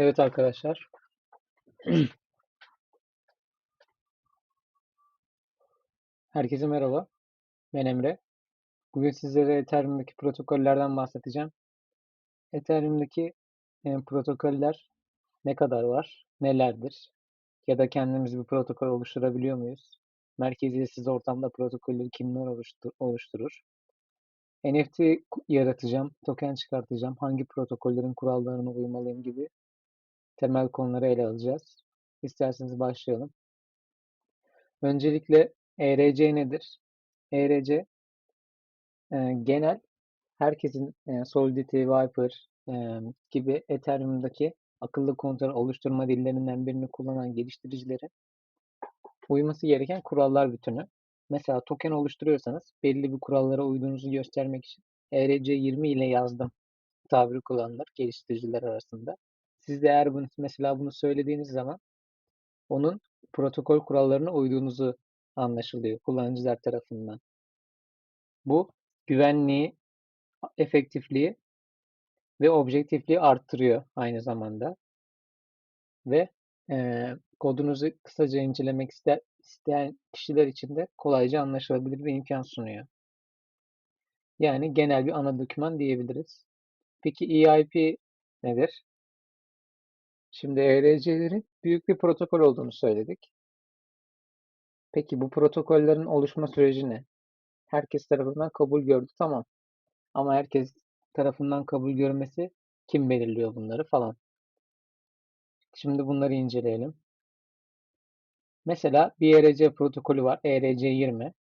Evet arkadaşlar. Herkese merhaba. Ben Emre. Bugün sizlere Ethereum'daki protokollerden bahsedeceğim. Ethereum'daki e, protokoller ne kadar var, nelerdir? Ya da kendimiz bir protokol oluşturabiliyor muyuz? Merkeziyetsiz ortamda protokolleri kimler oluştur oluşturur? NFT yaratacağım, token çıkartacağım, hangi protokollerin kurallarına uymalıyım gibi temel konuları ele alacağız. İsterseniz başlayalım. Öncelikle ERC nedir? ERC e, genel herkesin e, Solidity, Viper e, gibi Ethereum'daki akıllı kontör oluşturma dillerinden birini kullanan geliştiricilerin uyması gereken kurallar bütünü. Mesela token oluşturuyorsanız belli bir kurallara uyduğunuzu göstermek için ERC20 ile yazdım tabiri kullanılır geliştiriciler arasında. Siz de eğer bunu, mesela bunu söylediğiniz zaman onun protokol kurallarına uyduğunuzu anlaşılıyor kullanıcılar tarafından. Bu güvenliği, efektifliği ve objektifliği arttırıyor aynı zamanda. Ve e, kodunuzu kısaca incelemek ister, isteyen kişiler için de kolayca anlaşılabilir bir imkan sunuyor. Yani genel bir ana doküman diyebiliriz. Peki EIP nedir? Şimdi ERC'lerin büyük bir protokol olduğunu söyledik. Peki bu protokollerin oluşma süreci ne? Herkes tarafından kabul gördü tamam. Ama herkes tarafından kabul görmesi kim belirliyor bunları falan. Şimdi bunları inceleyelim. Mesela bir ERC protokolü var. ERC20.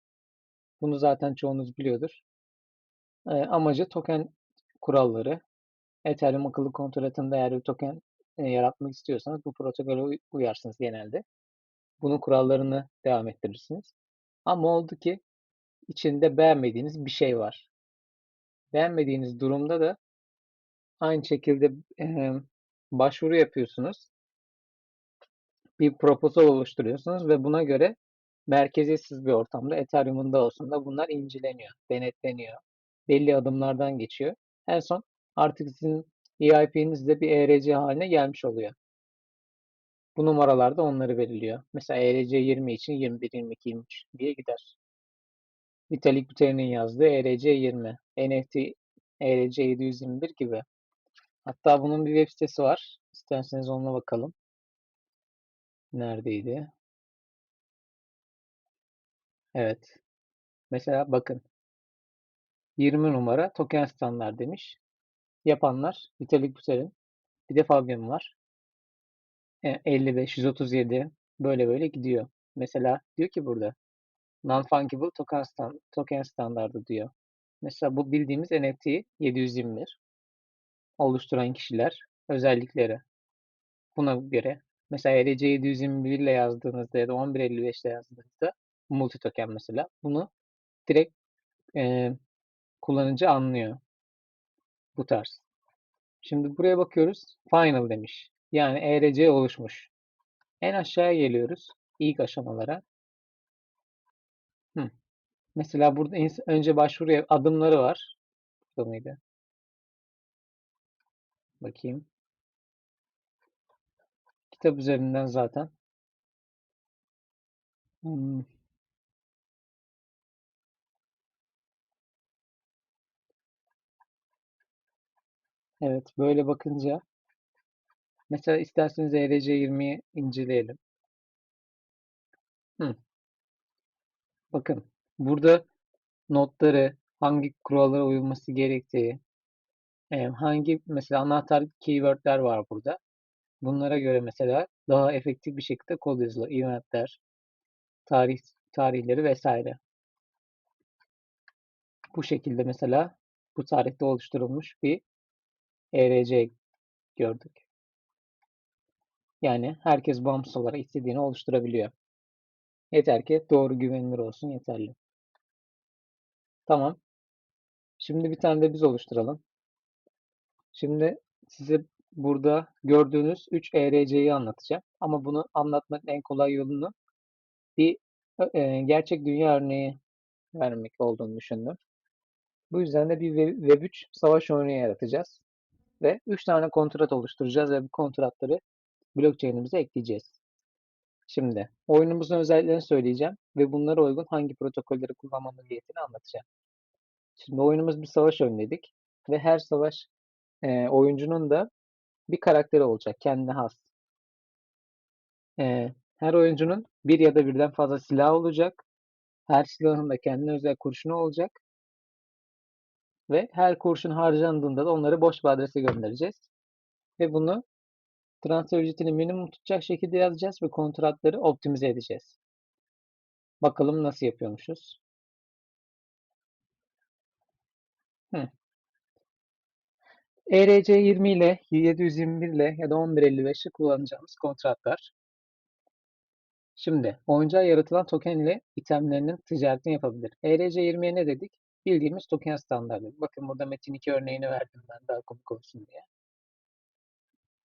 Bunu zaten çoğunuz biliyordur. E, amacı token kuralları. Ethereum akıllı kontratında eğer bir token yaratmak istiyorsanız bu protokole uyarsınız genelde. Bunun kurallarını devam ettirirsiniz. Ama oldu ki içinde beğenmediğiniz bir şey var. Beğenmediğiniz durumda da aynı şekilde e, başvuru yapıyorsunuz. Bir proposal oluşturuyorsunuz ve buna göre merkeziyetsiz bir ortamda Ethereum'un da olsun da bunlar inceleniyor, denetleniyor. Belli adımlardan geçiyor. En son artık sizin EIP'niz de bir ERC haline gelmiş oluyor. Bu numaralar da onları belirliyor. Mesela ERC 20 için 21, 22, 23 diye gider. Vitalik Buterin'in yazdığı ERC 20, NFT ERC 721 gibi. Hatta bunun bir web sitesi var. İsterseniz onunla bakalım. Neredeydi? Evet. Mesela bakın. 20 numara token standart demiş. Yapanlar Vitalik Buterin. Bir de Fabian var. 55, 137 böyle böyle gidiyor. Mesela diyor ki burada non-fungible token, stand, token standardı diyor. Mesela bu bildiğimiz NFT 721 oluşturan kişiler, özellikleri. Buna göre mesela ERC 721 ile yazdığınızda ya da 1155 ile yazdığınızda multi token mesela bunu direkt e, kullanıcı anlıyor. Bu tarz. Şimdi buraya bakıyoruz. Final demiş. Yani ERC oluşmuş. En aşağıya geliyoruz. İlk aşamalara. Hı. Mesela burada önce başvuru adımları var. Burada mıydı? Bakayım. Kitap üzerinden zaten. Hmm. Evet, böyle bakınca mesela isterseniz ERC20'yi inceleyelim. Hı. Bakın, burada notları, hangi kurallara uyulması gerektiği, hangi mesela anahtar keywordler var burada. Bunlara göre mesela daha efektif bir şekilde kod yazılır. Eventler, tarih tarihleri vesaire. Bu şekilde mesela bu tarihte oluşturulmuş bir ERC gördük. Yani herkes bağımsız olarak istediğini oluşturabiliyor. Yeter ki doğru güvenilir olsun yeterli. Tamam. Şimdi bir tane de biz oluşturalım. Şimdi size burada gördüğünüz 3 ERC'yi anlatacağım. Ama bunu anlatmanın en kolay yolunu bir e, gerçek dünya örneği vermek olduğunu düşündüm. Bu yüzden de bir Web3 savaş örneği yaratacağız. Ve 3 tane kontrat oluşturacağız ve bu kontratları blockchain'imize ekleyeceğiz. Şimdi oyunumuzun özelliklerini söyleyeceğim ve bunlara uygun hangi protokolleri kullanmamız gerektiğini anlatacağım. Şimdi oyunumuz bir savaş oynadık ve her savaş e, oyuncunun da bir karakteri olacak kendine has. E, her oyuncunun bir ya da birden fazla silah olacak. Her silahın da kendine özel kurşunu olacak. Ve her kurşun harcandığında da onları boş bir adrese göndereceğiz. Ve bunu transfer ücretini minimum tutacak şekilde yazacağız ve kontratları optimize edeceğiz. Bakalım nasıl yapıyormuşuz. Hı. ERC20 ile 721 ile ya da 1155'i kullanacağımız kontratlar. Şimdi oyuncağa yaratılan token ile itemlerinin ticaretini yapabilir. ERC20'ye ne dedik? Bildiğimiz token standartı. Bakın burada Metin 2 örneğini verdim ben daha komik olsun diye.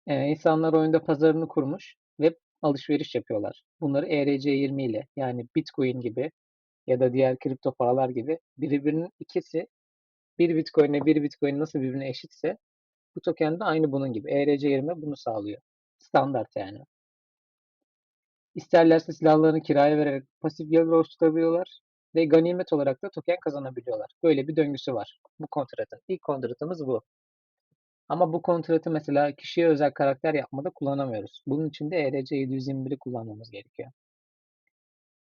Ee, insanlar oyunda pazarını kurmuş ve alışveriş yapıyorlar. Bunları ERC20 ile yani Bitcoin gibi ya da diğer kripto paralar gibi birbirinin ikisi bir Bitcoin ile bir Bitcoin nasıl birbirine eşitse bu token de aynı bunun gibi. ERC20 bunu sağlıyor. Standart yani. İsterlerse silahlarını kiraya vererek pasif gelir oluşturabiliyorlar ve ganimet olarak da token kazanabiliyorlar. Böyle bir döngüsü var bu kontratın. İlk kontratımız bu. Ama bu kontratı mesela kişiye özel karakter yapmada kullanamıyoruz. Bunun için de ERC 721'i kullanmamız gerekiyor.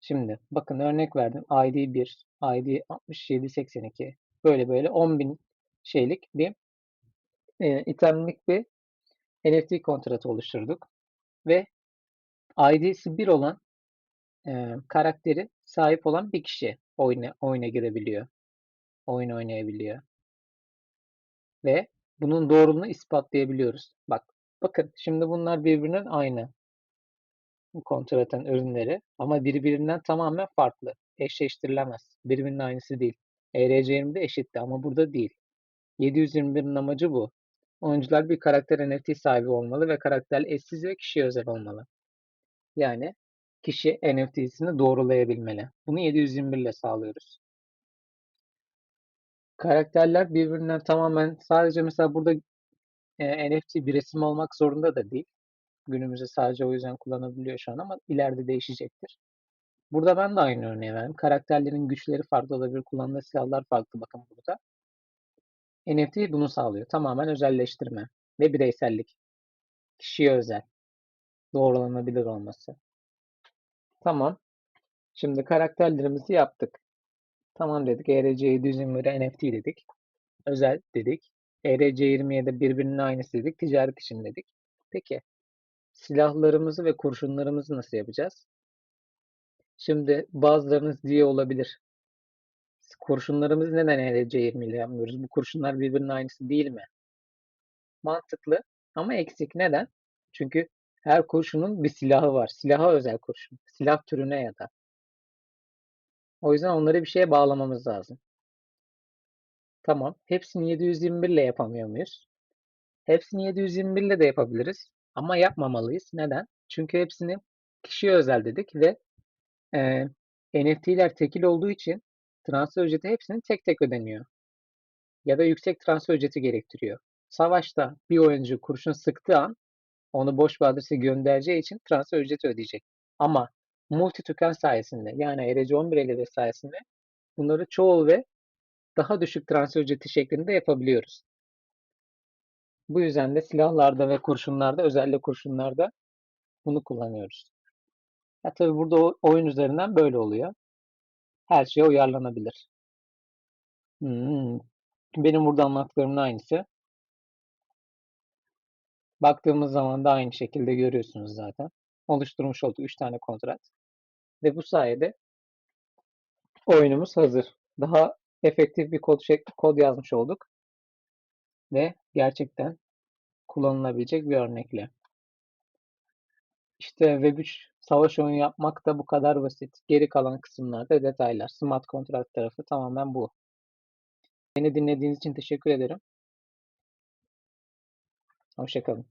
Şimdi bakın örnek verdim. ID 1, ID 6782 böyle böyle 10.000 şeylik bir e, itemlik bir NFT kontratı oluşturduk. Ve ID'si 1 olan e, karakteri sahip olan bir kişi oyuna, oyuna girebiliyor. Oyun oynayabiliyor. Ve bunun doğruluğunu ispatlayabiliyoruz. Bak, bakın şimdi bunlar birbirinin aynı bu kontratın ürünleri ama birbirinden tamamen farklı. Eşleştirilemez. Birbirinin aynısı değil. ERC20'de eşitti ama burada değil. 721'in amacı bu. Oyuncular bir karakter NFT sahibi olmalı ve karakter eşsiz ve kişiye özel olmalı. Yani kişi NFT'sini doğrulayabilmeli. Bunu 721 ile sağlıyoruz. Karakterler birbirinden tamamen sadece mesela burada e, NFT bir resim olmak zorunda da değil. Günümüzde sadece o yüzden kullanabiliyor şu an ama ileride değişecektir. Burada ben de aynı örneği verdim. Karakterlerin güçleri farklı olabilir. Kullandığı silahlar farklı bakın burada. NFT bunu sağlıyor. Tamamen özelleştirme ve bireysellik. Kişiye özel. Doğrulanabilir olması. Tamam. Şimdi karakterlerimizi yaptık. Tamam dedik. ERC721'e NFT dedik. Özel dedik. ERC20'ye de birbirinin aynısı dedik. Ticaret için dedik. Peki silahlarımızı ve kurşunlarımızı nasıl yapacağız? Şimdi bazılarınız diye olabilir. Kurşunlarımız neden ERC20 ile yapmıyoruz? Bu kurşunlar birbirinin aynısı değil mi? Mantıklı ama eksik. Neden? Çünkü her kurşunun bir silahı var. Silaha özel kurşun. Silah türüne ya da. O yüzden onları bir şeye bağlamamız lazım. Tamam. Hepsini 721 ile yapamıyor muyuz? Hepsini 721 ile de yapabiliriz. Ama yapmamalıyız. Neden? Çünkü hepsini kişiye özel dedik ve e, NFT'ler tekil olduğu için transfer ücreti hepsinin tek tek ödeniyor. Ya da yüksek transfer ücreti gerektiriyor. Savaşta bir oyuncu kurşun sıktığı an onu boş bir adrese göndereceği için transfer ücreti ödeyecek. Ama multi token sayesinde yani ERC11 elleri sayesinde bunları çoğul ve daha düşük transfer ücreti şeklinde yapabiliyoruz. Bu yüzden de silahlarda ve kurşunlarda özellikle kurşunlarda bunu kullanıyoruz. Ya tabii burada oyun üzerinden böyle oluyor. Her şeye uyarlanabilir. Hmm. Benim burada anlattıklarımın aynısı. Baktığımız zaman da aynı şekilde görüyorsunuz zaten. Oluşturmuş olduk 3 tane kontrat. Ve bu sayede oyunumuz hazır. Daha efektif bir kod, şek kod yazmış olduk. Ve gerçekten kullanılabilecek bir örnekle. İşte Web3 savaş oyunu yapmak da bu kadar basit. Geri kalan kısımlarda detaylar. Smart kontrat tarafı tamamen bu. Beni dinlediğiniz için teşekkür ederim. Hoşçakalın.